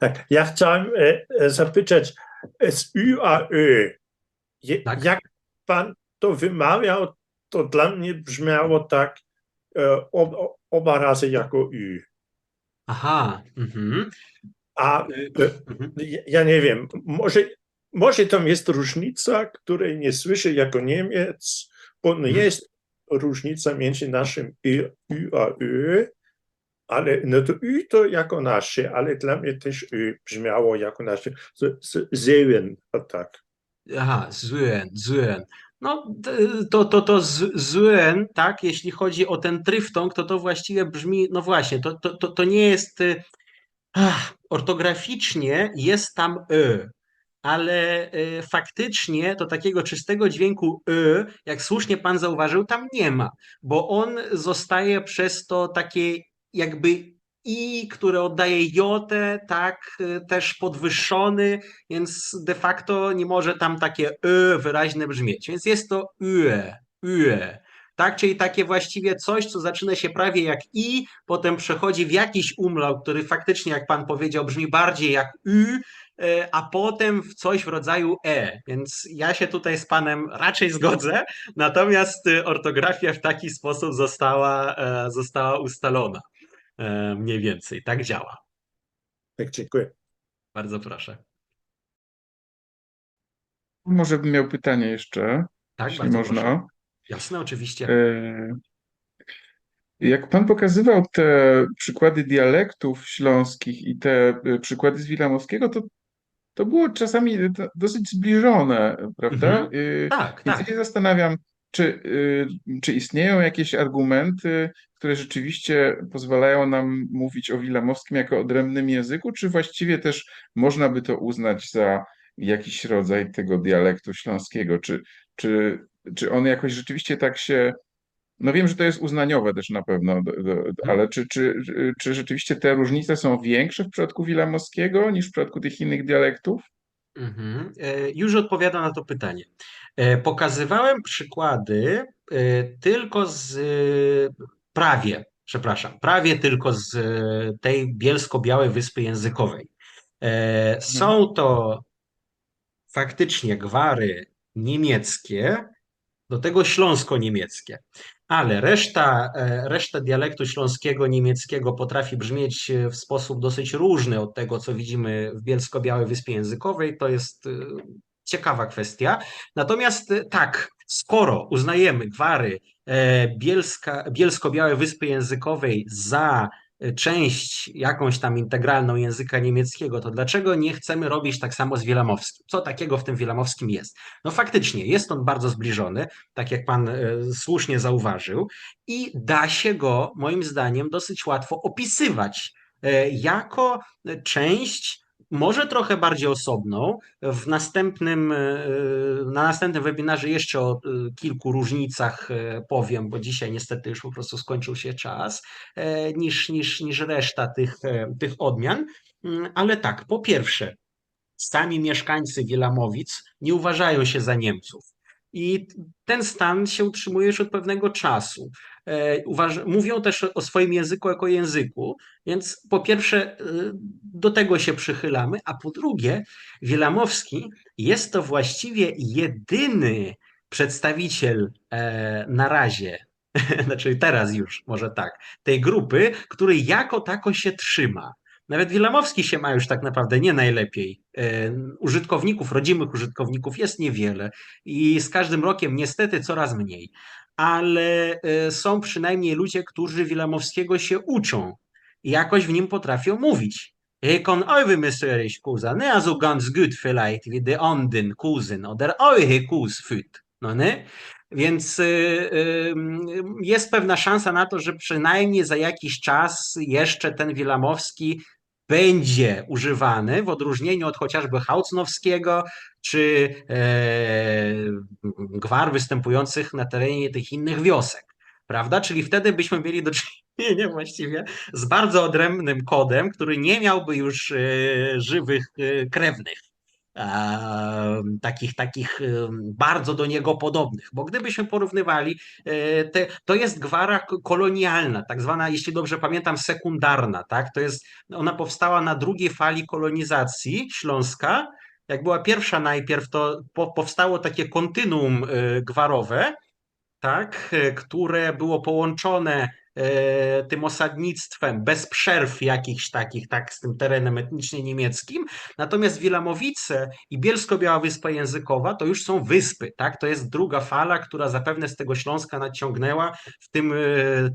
Tak, ja chciałem e, e, zapytać z U Ö. Je, Tak. Jak pan to wymawiał, to dla mnie brzmiało tak e, ob, oba razy jako U. Aha, mhm. A mhm. ja- nie wiem, może, może tam jest różnica, której nie słyszę jako Niemiec, bo Mhm. jest różnica między naszym U, U a Ö, ale no to U to jako nasze, ale dla mnie też U brzmiało jako nasze. Z, z, tak. Aha, Zuen, Zuen. No, to, to, to Zuen, tak, jeśli chodzi o ten tryftong, to to właściwie brzmi, no właśnie, to, to, to, to nie jest, y, ach, ortograficznie jest tam Ö, ale y, faktycznie to takiego czystego dźwięku Ö, jak słusznie pan zauważył, tam nie ma, bo on zostaje przez to takie jakby i, które oddaje jotę, tak, y, też podwyższony, więc de facto nie może tam takie Ö wyraźne brzmieć, więc jest to Ue, Ue. Tak, czyli takie właściwie coś, co zaczyna się prawie jak i, potem przechodzi w jakiś umlaut, który faktycznie, jak pan powiedział, brzmi bardziej jak y, e, a potem w coś w rodzaju e. Więc ja się tutaj z panem raczej zgodzę, natomiast y, ortografia w taki sposób została, e, została ustalona. E, Mniej więcej, tak działa. Tak, dziękuję. Bardzo proszę. Może bym miał pytanie jeszcze, Tak, jeśli bardzo można. proszę. Jasne, oczywiście. E, Jak pan pokazywał te przykłady dialektów śląskich i te e, przykłady z Wilamowskiego, to, to było czasami do- dosyć zbliżone, prawda? Mhm. Tak, Więc tak. ja się zastanawiam, czy, e, czy istnieją jakieś argumenty, które rzeczywiście pozwalają nam mówić o wilamowskim jako odrębnym języku, czy właściwie też można by to uznać za jakiś rodzaj tego dialektu śląskiego? Czy, czy, czy on jakoś rzeczywiście tak się. No wiem, że to jest uznaniowe też na pewno, do, do, ale czy, czy, czy rzeczywiście te różnice są większe w przypadku wilamowskiego niż w przypadku tych innych dialektów? Mhm. E, Już odpowiadam na to pytanie. E, Pokazywałem przykłady e, tylko z e, prawie, przepraszam, prawie tylko z tej bielsko-białej wyspy językowej. E, Są to faktycznie gwary niemieckie, do tego śląsko-niemieckie. Ale reszta, reszta dialektu śląskiego, niemieckiego potrafi brzmieć w sposób dosyć różny od tego, co widzimy w Bielsko-Białej Wyspie Językowej. To jest ciekawa kwestia. Natomiast e, tak, skoro uznajemy gwary e, Bielska, Bielsko-Białej Wyspy Językowej za e, część jakąś tam integralną języka niemieckiego, to dlaczego nie chcemy robić tak samo z wielamowskim? Co takiego w tym wielamowskim jest? No faktycznie, jest on bardzo zbliżony, tak jak pan e, słusznie zauważył, i da się go, moim zdaniem, dosyć łatwo opisywać jako część, może trochę bardziej osobną. W następnym, e, na następnym webinarze jeszcze o e, kilku różnicach e, powiem, bo dzisiaj niestety już po prostu skończył się czas, niż, niż, niż reszta tych, tych odmian. Mm, Ale tak, po pierwsze, sami mieszkańcy Wielamowic nie uważają się za Niemców. I ten stan się utrzymuje już od pewnego czasu. E, uważ- mówią też o swoim języku jako języku, więc po pierwsze e, do tego się przychylamy, a po drugie Wielamowski jest to właściwie jedyny przedstawiciel e, na razie, znaczy teraz już może tak, tej grupy, który jako tako się trzyma. Nawet Wilamowski się ma już tak naprawdę nie najlepiej. Użytkowników, rodzimych użytkowników jest niewiele i z każdym rokiem niestety coraz mniej. Ale e, są przynajmniej ludzie, którzy Wilamowskiego się uczą i jakoś w nim potrafią mówić. Ich kann övermysterisch kusa, ne? Also ganz gut vielleicht wie de anden kusen oder eure kus füt. No nie? Więc y, y, jest pewna szansa na to, że przynajmniej za jakiś czas jeszcze ten Wilamowski będzie używany, w odróżnieniu od chociażby Haucnowskiego czy e, gwar występujących na terenie tych innych wiosek. Prawda? Czyli wtedy byśmy mieli do czynienia właściwie z bardzo odrębnym kodem, który nie miałby już e, żywych e, krewnych. Takich, takich bardzo do niego podobnych, bo gdybyśmy porównywali, e, te, to jest gwara kolonialna, tak zwana, jeśli dobrze pamiętam, sekundarna, tak? To jest, ona powstała na drugiej fali kolonizacji Śląska. Jak była pierwsza najpierw, to po, powstało takie kontynuum e, gwarowe, tak, e, które było połączone tym osadnictwem bez przerw jakichś takich, tak, z tym terenem etnicznie niemieckim. Natomiast Wilamowice i Bielsko-Biała Wyspa Językowa to już są wyspy, tak? To jest druga fala, która zapewne z tego Śląska nadciągnęła w tym e,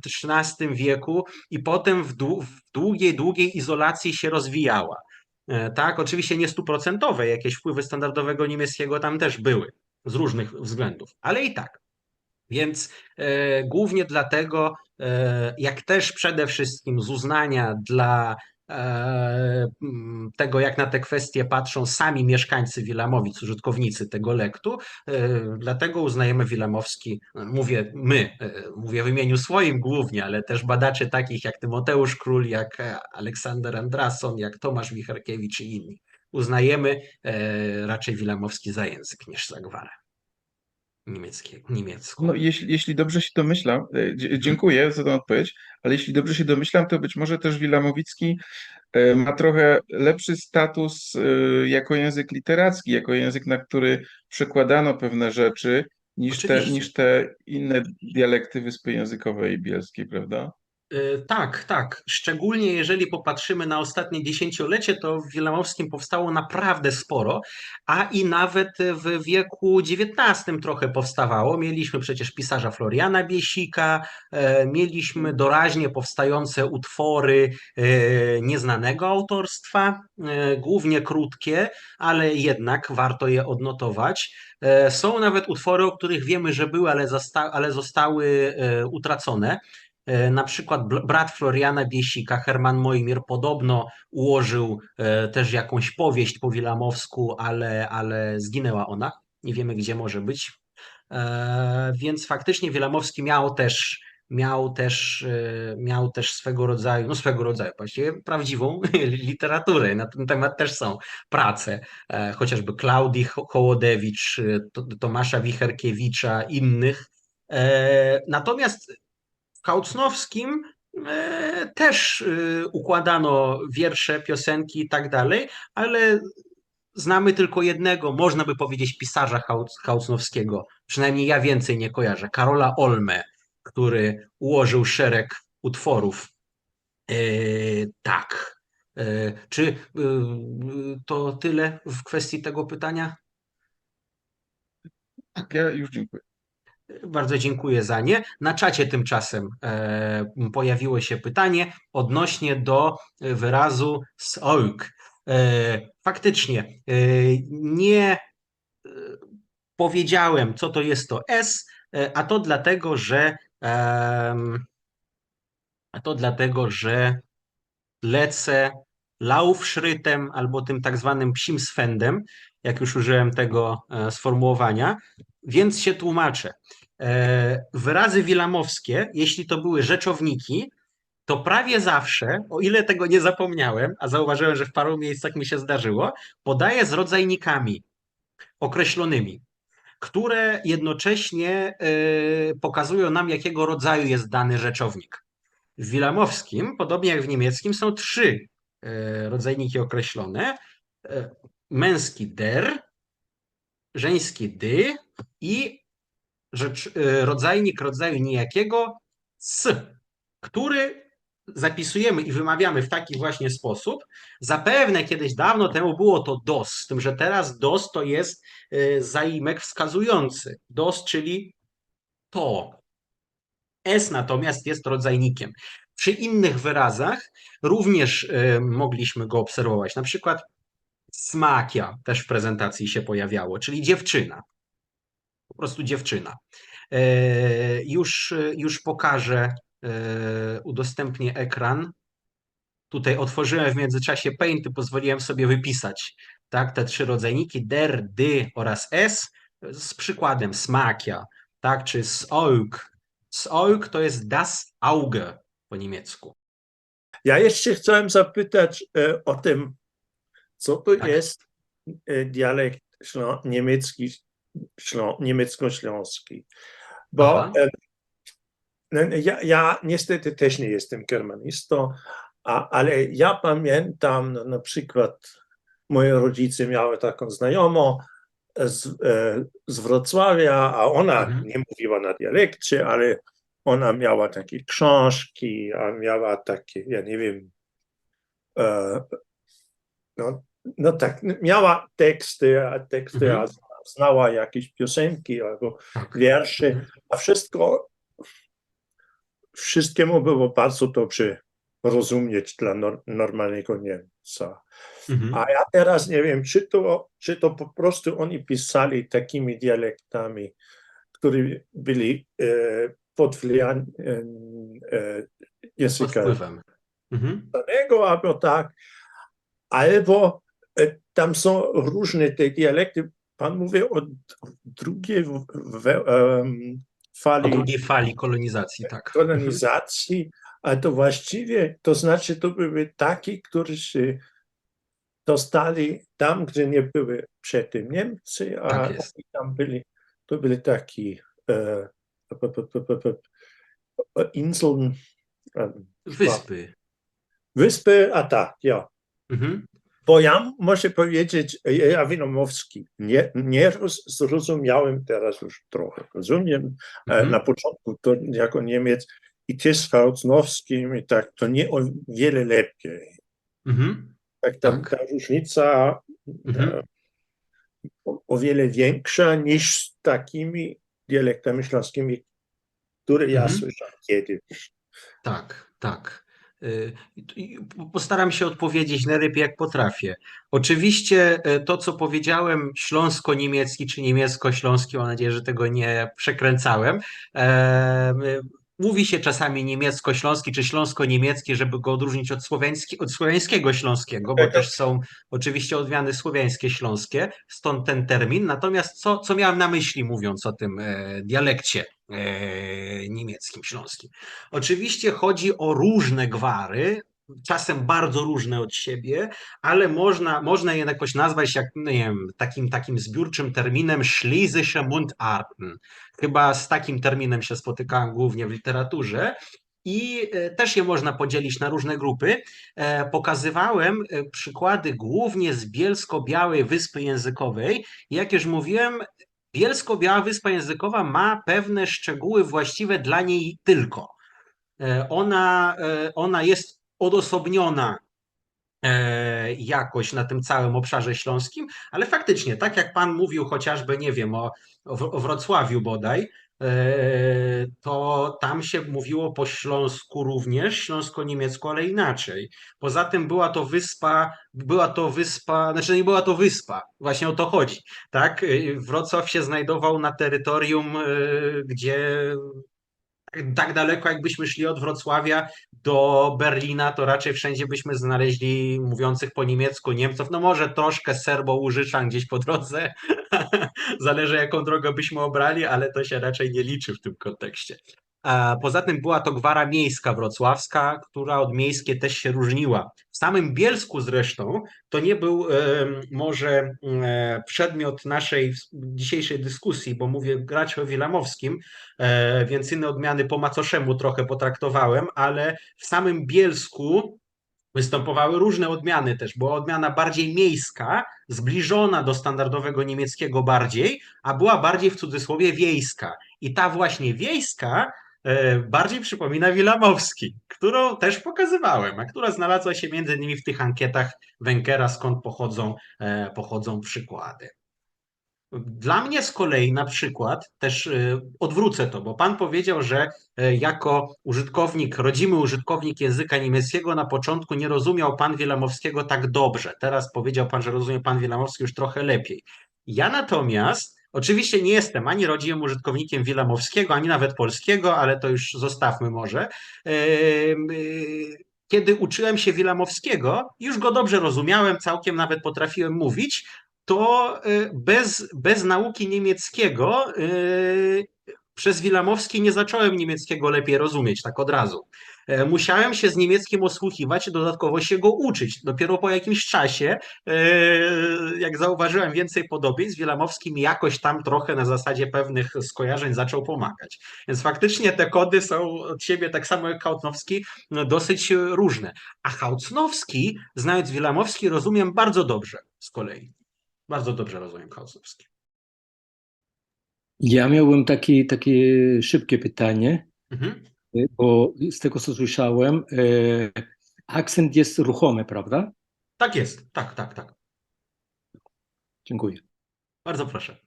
XIII wieku i potem w, dłu- w długiej, długiej izolacji się rozwijała. E, Tak, oczywiście nie stuprocentowe, jakieś wpływy standardowego niemieckiego tam też były z różnych względów, ale i tak. Więc e, głównie dlatego, e, jak też przede wszystkim z uznania dla e, tego, jak na te kwestie patrzą sami mieszkańcy Wilamowic, użytkownicy tego lektu, e, dlatego uznajemy Wilamowski, e, mówię my, e, mówię w imieniu swoim głównie, ale też badaczy takich jak Tymoteusz Król, jak e, Aleksander Andrason, jak Tomasz Wicharkiewicz i inni. Uznajemy e, raczej Wilamowski za język niż za gwarę niemieckie, niemiecką. No, jeśli, jeśli dobrze się domyślam, e, dziękuję za tę odpowiedź, ale jeśli dobrze się domyślam, to być może też Wilamowicki e, ma trochę lepszy status e, jako język literacki, jako język, na który przekładano pewne rzeczy niż te, Oczywiście. niż te inne dialekty Wyspy Językowej Bielskiej, prawda? Y, Tak, tak. Szczególnie jeżeli popatrzymy na ostatnie dziesięciolecie, to w Wilamowskim powstało naprawdę sporo, a i nawet w wieku XIX trochę powstawało. Mieliśmy przecież pisarza Floriana Biesika, e, mieliśmy doraźnie powstające utwory e, nieznanego autorstwa, e, głównie krótkie, ale jednak warto je odnotować. E, Są nawet utwory, o których wiemy, że były, ale, ale zostały e, utracone. E, Na przykład brat Floriana Biesika, Herman Mojmir, podobno ułożył e, też jakąś powieść po wilamowsku, ale, ale zginęła ona. Nie wiemy, gdzie może być. E, Więc faktycznie Wilamowski miał też, miał też, miał też swego rodzaju, no swego rodzaju, właściwie prawdziwą literaturę. Na ten temat też są prace, chociażby Klaudii Ho- Hołodewicz, To- Tomasza Wicherkiewicza, innych. Natomiast Kaucnowskim e, też e, układano wiersze, piosenki i tak dalej, ale znamy tylko jednego, można by powiedzieć, pisarza Kaucnowskiego. Przynajmniej ja więcej nie kojarzę. Karola Olme, który ułożył szereg utworów. E, tak. Czy to tyle w kwestii tego pytania? Tak, ja już dziękuję. Bardzo dziękuję za nie. Na czacie tymczasem e, pojawiło się pytanie odnośnie do wyrazu sołk. E, faktycznie e, nie e, powiedziałem, co to jest to S, e, a to dlatego, że a to dlatego, że lecę laufschrytem albo tym tak zwanym psim swędem, jak już użyłem tego e, sformułowania, więc się tłumaczę. E, Wyrazy wilamowskie, jeśli to były rzeczowniki, to prawie zawsze, o ile tego nie zapomniałem, a zauważyłem, że w paru miejscach mi się zdarzyło, podaję z rodzajnikami określonymi, które jednocześnie e, pokazują nam, jakiego rodzaju jest dany rzeczownik. W wilamowskim, podobnie jak w niemieckim, są trzy e, rodzajniki określone. Męski der, żeński dy i rzecz, e, rodzajnik rodzaju nijakiego s, który zapisujemy i wymawiamy w taki właśnie sposób. Zapewne kiedyś dawno temu było to dos, z tym, że teraz dos to jest e, zaimek wskazujący. Dos, czyli to. S natomiast jest rodzajnikiem. Przy innych wyrazach również e, mogliśmy go obserwować. Na przykład smakia też w prezentacji się pojawiało, czyli dziewczyna. Po prostu dziewczyna. E, Już, już pokażę, e, udostępnię ekran. Tutaj otworzyłem w międzyczasie Paint i pozwoliłem sobie wypisać tak, te trzy rodzajniki der, dy oraz s z przykładem smakia, tak, czy sołk. Sołk to jest das Auge po niemiecku. Ja jeszcze chciałem zapytać e, o tym, co to Tak. jest dialekt ślą, niemiecki, ślą, niemiecko-śląski. Bo no, ja, ja niestety też nie jestem germanistą, a, ale ja pamiętam no, na przykład moje rodzice miały taką znajomą z, e, z Wrocławia, a ona Mhm. nie mówiła na dialekcie, ale ona miała takie książki, a miała takie, ja nie wiem, e, no, no tak, miała teksty, a teksty, Mhm. a znała jakieś piosenki albo Tak. wiersze, a wszystko, wszystkiemu było bardzo dobrze rozumieć dla nor- normalnego Niemca. Mhm. A ja teraz nie wiem, czy to, czy to po prostu oni pisali takimi dialektami, które byli e, pod wpływem e, języka. Mhm. danego, albo tak, albo e, tam są różne te dialekty. Pan mówi o drugiej w, w, em, O fali drugiej fali kolonizacji, tak. kolonizacji, a to właściwie, to znaczy to były takie, które się dostali tam, gdzie nie były przedtem Niemcy, a Tak tam byli, to byli takie e, p- p- p- Inseln, Wyspy. wyspy, a tak, ja. Mhm. Bo ja muszę powiedzieć, e, ja Winomowski nie, nie roz, zrozumiałem teraz już trochę. Rozumiem e, Mhm. na początku to jako Niemiec i też z Faustnowskim i tak, to nie o wiele lepiej. Mhm. Tak, ta, Tak. ta różnica Mhm. e, o, o wiele większa niż z takimi dialektami śląskimi, które ja Mhm. słyszałem kiedyś. Tak, tak. Y, Postaram się odpowiedzieć najlepiej jak potrafię. Oczywiście e, to, co powiedziałem, śląsko-niemiecki czy niemiecko-śląski, mam nadzieję, że tego nie przekręcałem. Y, Mówi się czasami niemiecko-śląski czy śląsko-niemiecki, żeby go odróżnić od, słowiański, od słowiańskiego śląskiego, bo Tak. też są oczywiście odmiany słowiańskie śląskie, stąd ten termin. Natomiast co, co miałem na myśli, mówiąc o tym e, dialekcie niemieckim, śląskim? Oczywiście chodzi o różne gwary, czasem bardzo różne od siebie, ale można, można je jakoś nazwać jak, no nie wiem, takim, takim zbiórczym terminem Schlesische Mundarten. Chyba z takim terminem się spotykałem głównie w literaturze. I e, też je można podzielić na różne grupy. E, Pokazywałem e, przykłady głównie z Bielsko-Białej Wyspy Językowej. Jak już mówiłem, Bielsko-Biała Wyspa Językowa ma pewne szczegóły właściwe dla niej tylko. E, Ona, e, ona jest odosobniona e, jakoś na tym całym obszarze śląskim, ale faktycznie, tak jak pan mówił chociażby, nie wiem, o, o Wr- o Wrocławiu bodaj, to tam się mówiło po śląsku również, śląsko-niemiecku, ale inaczej. Poza tym była to wyspa, była to wyspa, znaczy nie była to wyspa, właśnie o to chodzi, tak? E, Wrocław się znajdował na terytorium, e, gdzie tak daleko, jakbyśmy szli od Wrocławia do Berlina, to raczej wszędzie byśmy znaleźli mówiących po niemiecku Niemców. No może troszkę Serbo-Łużyczan gdzieś po drodze. Zależy, jaką drogę byśmy obrali, ale to się raczej nie liczy w tym kontekście. Poza tym była to gwara miejska wrocławska, która od miejskiej też się różniła. W samym Bielsku zresztą to nie był em, może e, przedmiot naszej dzisiejszej dyskusji, bo mówię raczej o Wilamowskim, e, więc inne odmiany po macoszemu trochę potraktowałem, ale w samym Bielsku występowały różne odmiany też. Była odmiana bardziej miejska, zbliżona do standardowego niemieckiego bardziej, a była bardziej w cudzysłowie wiejska. I ta właśnie wiejska e, bardziej przypomina Wilamowski, którą też pokazywałem, a która znalazła się między innymi w tych ankietach Wenkera, skąd pochodzą, e, pochodzą przykłady. Dla mnie z kolei na przykład też y, odwrócę to, bo pan powiedział, że y, jako użytkownik, rodzimy użytkownik języka niemieckiego na początku nie rozumiał pan Wilamowskiego tak dobrze. Teraz powiedział pan, że rozumie pan Wilamowski już trochę lepiej. Ja natomiast oczywiście nie jestem ani rodzimym użytkownikiem Wilamowskiego, ani nawet polskiego, ale to już zostawmy może. Y, Kiedy uczyłem się Wilamowskiego, już go dobrze rozumiałem, całkiem nawet potrafiłem mówić, to y, bez, bez nauki niemieckiego y, przez Wilamowski nie zacząłem niemieckiego lepiej rozumieć, tak od razu. E, Musiałem się z niemieckim osłuchiwać dodatkowo się go uczyć. Dopiero po jakimś czasie, e, jak zauważyłem więcej podobieństw, Wilamowski mi jakoś tam trochę na zasadzie pewnych skojarzeń zaczął pomagać. Więc faktycznie te kody są od siebie, tak samo jak Kautnowski, no, dosyć różne. A Haucnowski, znając Wilamowski, rozumiem bardzo dobrze z kolei. Bardzo dobrze rozumiem Haucnowski. Ja miałbym takie, takie szybkie pytanie, Mhm. bo z tego co słyszałem, e, akcent jest ruchomy, prawda? Tak jest, tak, tak, tak. Dziękuję. Bardzo proszę.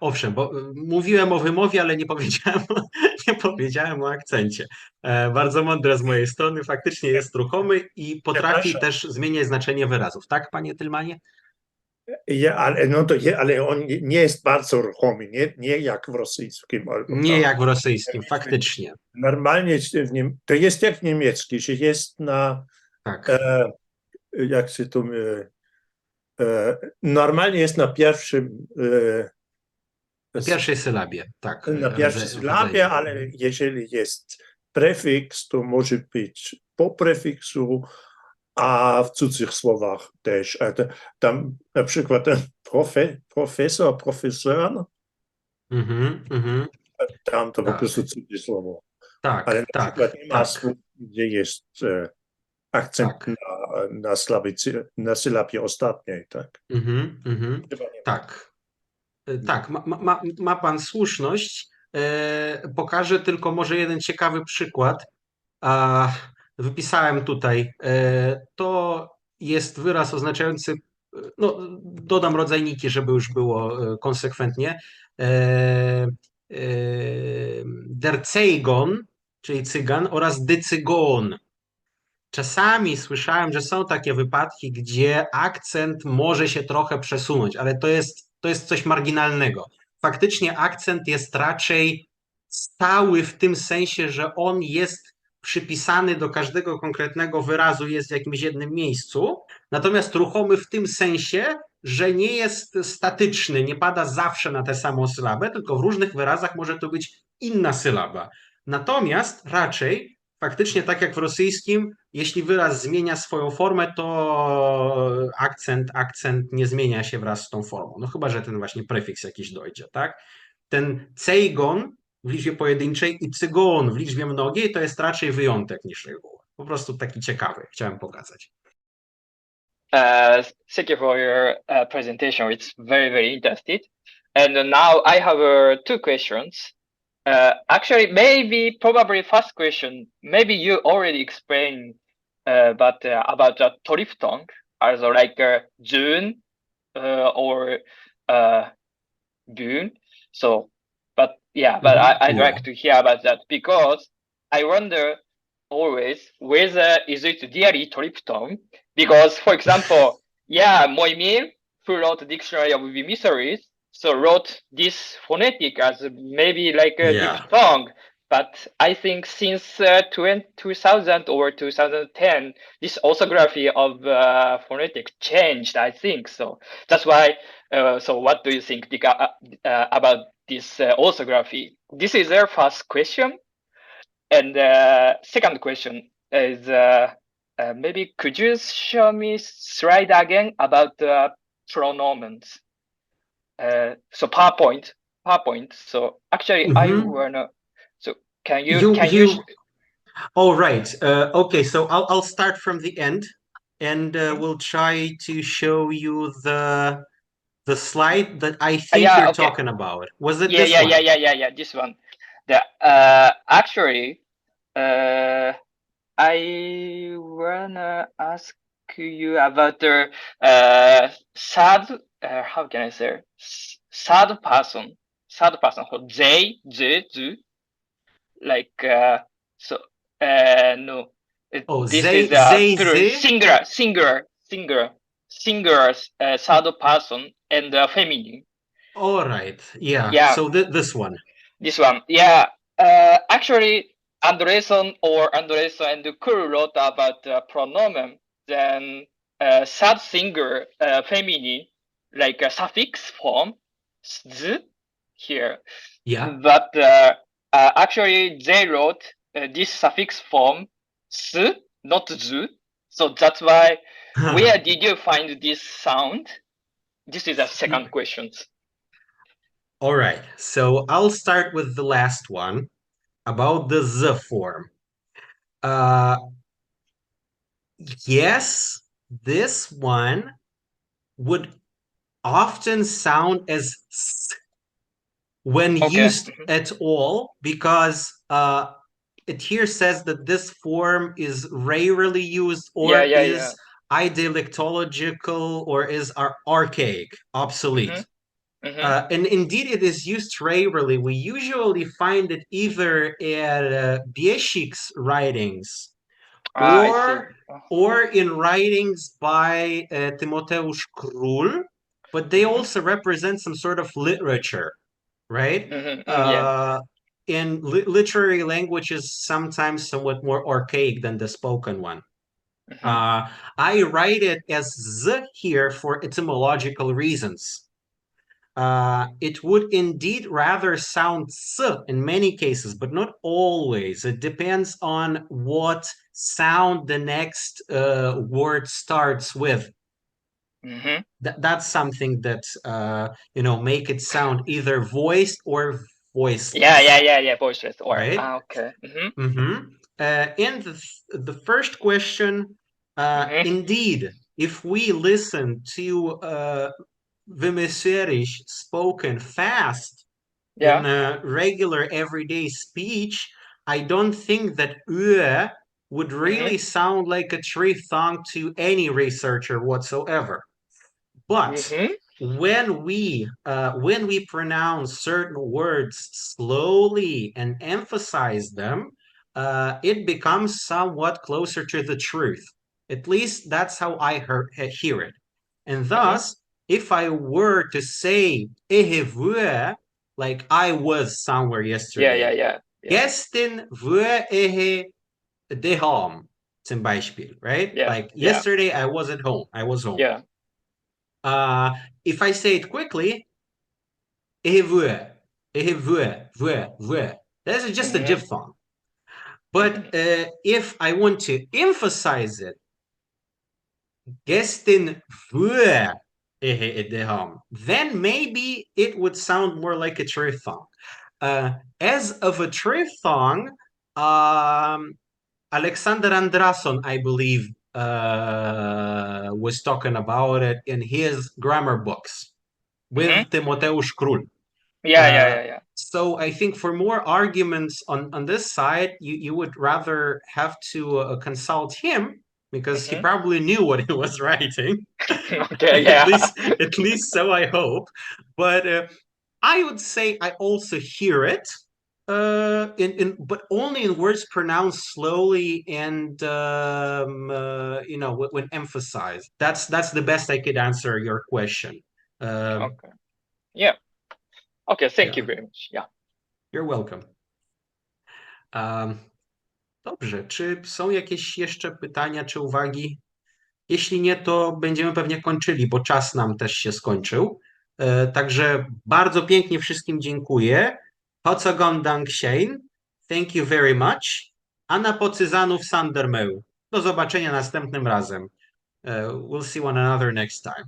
Owszem, bo y, mówiłem o wymowie, ale nie powiedziałem, nie powiedziałem o akcencie. E, bardzo mądre z mojej strony, faktycznie jest ruchomy i potrafi też zmieniać znaczenie wyrazów. Tak, panie Tylmanie? Ja, ale, no to je, ale on nie- jest bardzo ruchomy, nie, nie jak w rosyjskim. albo Nie tam. jak w rosyjskim, faktycznie. Normalnie w nim, to jest jak niemiecki, że jest na, Tak. e, jak się to e, e, normalnie jest na pierwszym e, Na pierwszej sylabie, tak. na pierwszej sylabie, ale jeżeli jest prefiks, to może być po prefiksu, a w cudzych słowach też. Tam na przykład profe, profesor, profesor, Mhm, mhm. tam to po Tak. prostu cudze słowo. Tak, Ale na tak, przykład nie ma tak. słów, gdzie jest e, akcent Tak. na, na, slabicy, na sylabie ostatniej, tak? Mhm, mhm. Tak. E, Tak, ma, ma- ma, pan słuszność. E, pokażę tylko może jeden ciekawy przykład. Wypisałem tutaj. E, to jest wyraz oznaczający, no, dodam rodzajniki, żeby już było e, konsekwentnie. Der Zeigon, czyli cygan, oraz dycygon. Czasami słyszałem, że są takie wypadki, gdzie akcent może się trochę przesunąć, ale to jest, to jest coś marginalnego. Faktycznie akcent jest raczej stały w tym sensie, że on jest przypisany do każdego konkretnego wyrazu, jest w jakimś jednym miejscu, natomiast ruchomy w tym sensie, że nie jest statyczny, nie pada zawsze na tę samą sylabę, tylko w różnych wyrazach może to być inna sylaba. Natomiast raczej faktycznie tak jak w rosyjskim, jeśli wyraz zmienia swoją formę, to akcent, akcent nie zmienia się wraz z tą formą. No chyba, że ten właśnie prefiks jakiś dojdzie, tak? Ten cejgon w liczbie pojedynczej i cygon w liczbie mnogiej to jest raczej wyjątek niż reguła. Po prostu taki ciekawy, chciałem pokazać. Uh, thank you for your uh, presentation. It's very, very interesting. And now I have uh, two questions. Uh, actually, maybe, probably first question, maybe you already explained, but uh, about the tryptong, also like uh, June uh, or uh, June. So, but yeah, but Mhm, I, I'd yeah. like to hear about that because I wonder always whether is it really tryptong because for example yeah Moimir who wrote the dictionary of mysteries so wrote this phonetic as maybe like a Yeah. diphthong but i think since uh, 2000 or 2010 this orthography of uh, phonetics changed i think so that's why uh, so what do you think Dika, uh, uh, about this uh, orthography this is their first question and uh, second question is uh, uh, maybe could you show me slide again about the pronomens? Uh, so PowerPoint, PowerPoint. So actually, I Mhm. wanna. Can you, You- can you? you- All right. Uh, okay, so I'll, I'll start from the end and uh, we'll try to show you the the slide that I think yeah, you're okay. talking about. Was it yeah, this yeah, one? yeah, yeah, yeah, yeah. This one. The uh, actually, uh, I wanna ask you about the uh third. Uh, how can I say? S- Third person. Sad person. So they, they, z. Like uh, so. Uh, no. It- Oh, this they- is uh, they, plural, ze? singular, singular, singular, singular. Uh, third person and uh, feminine. All right. Yeah. Yeah. So th- this one. This one, yeah. Uh, actually, Andreson or Andreson and Kuru wrote about uh, pronomen. Then uh, third singular uh, feminine, like a suffix form, z here. Yeah. But uh, uh, actually, they wrote uh, this suffix form s, not z. So that's why where did you find this sound? This is a second question. All right, so I'll start with the last one about the z form. Uh, yes, this one would often sound as s when Okay. used at all because uh, it here says that this form is rarely used or Yeah, yeah, is yeah. idealectological or is ar- archaic, obsolete. Mhm. Uh, and indeed, it is used rarely. We usually find it either at uh, Bieshik's writings Ah, I or see. or in writings by uh, Tymoteusz Król, but they Mhm. also represent some sort of literature, right? Mhm, mm, yeah. Uh, in li- literary language is sometimes somewhat more archaic than the spoken one. Mhm. Uh, I write it as z here for etymological reasons. Uh, it would indeed rather sound s in many cases, but not always. It depends on what sound the next uh, word starts with. Mhm. That, that's something that uh, you know make it sound either voiced or voiceless. Yeah, yeah, yeah, yeah. Voiceless. Or Right? ah, okay. Mhm. Mm-hmm. Uh, and the, th- the first question, uh, Mhm. indeed, if we listen to uh, spoken fast Yeah. in a regular everyday speech, I don't think that ö would really sound like a triphthong to any researcher whatsoever. But Mhm. when we uh, when we pronounce certain words slowly and emphasize them, uh, it becomes somewhat closer to the truth. At least that's how I hear, hear it. And thus, if I were to say ehevue, like I was somewhere yesterday, Yeah, yeah, yeah. yeah. Gestern war ehe de home, zum Beispiel, right? Yeah, Like yeah. yesterday I was at home. I was home. Yeah. Uh, if I say it quickly, ehevue, ehevue, vue, vue. That's just a Mhm. diphthong. But uh, if I want to emphasize it, gestern vue ehe de then maybe it would sound more like a triphthong. Uh, as of a triphthong, um, Alexander Andrason, I believe, uh, was talking about it in his grammar books with Mhm. Tymoteusz Król. Yeah, yeah, Uh, yeah, yeah. So I think for more arguments on, on this side, you, you would rather have to uh, consult him because he Mhm. probably knew what he was writing. okay, yeah. at least at least so I hope. But uh, I would say I also hear it. Uh, in, in but only in words pronounced slowly and um, uh, you know when, when emphasized. That's that's the best I could answer your question. Um, Okay. Yeah. Okay, thank Yeah. you very much. Yeah. You're welcome. Um, dobrze, czy są jakieś jeszcze pytania czy uwagi? Jeśli nie, to będziemy pewnie kończyli, bo czas nam też się skończył. E, Także bardzo pięknie wszystkim dziękuję. Hocogondang Shane, thank you very much. Anna Pocyzanów Sandermeł. Do zobaczenia następnym razem. E, We'll see one another next time.